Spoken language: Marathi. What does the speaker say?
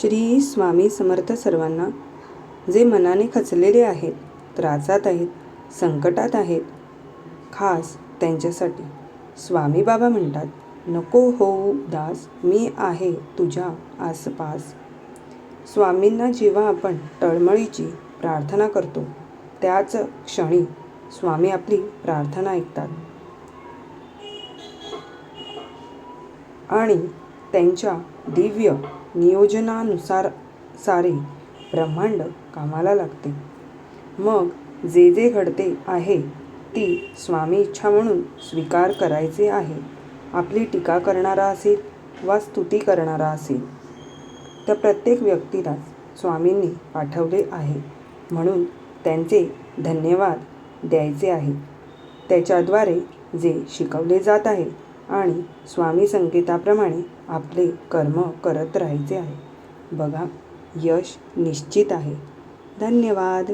श्री स्वामी समर्थ सर्वांना जे मनाने खचलेले आहेत त्रासात आहेत संकटात आहेत खास त्यांच्यासाठी स्वामी बाबा म्हणतात नको होऊ दास मी आहे तुझ्या आसपास. स्वामींना जेव्हा आपण तळमळीची प्रार्थना करतो त्याच क्षणी स्वामी आपली प्रार्थना ऐकतात. आणि त्यांच्या दिव्य नियोजनानुसार सारे ब्रह्मांड कामाला लागते. मग जे जे घडते आहे ती स्वामी इच्छा म्हणून स्वीकार करायचे आहे. आपली टीका करणारा असेल वा स्तुती करणारा असेल त्या प्रत्येक व्यक्तीला स्वामींनी पाठवले आहे. म्हणून त्यांचे धन्यवाद द्यायचे आहे. त्याच्याद्वारे जे शिकवले जात आहे आणि स्वामी संकेताप्रमाणे आपले कर्म करत राहायचे आहे. बघा यश निश्चित आहे. धन्यवाद.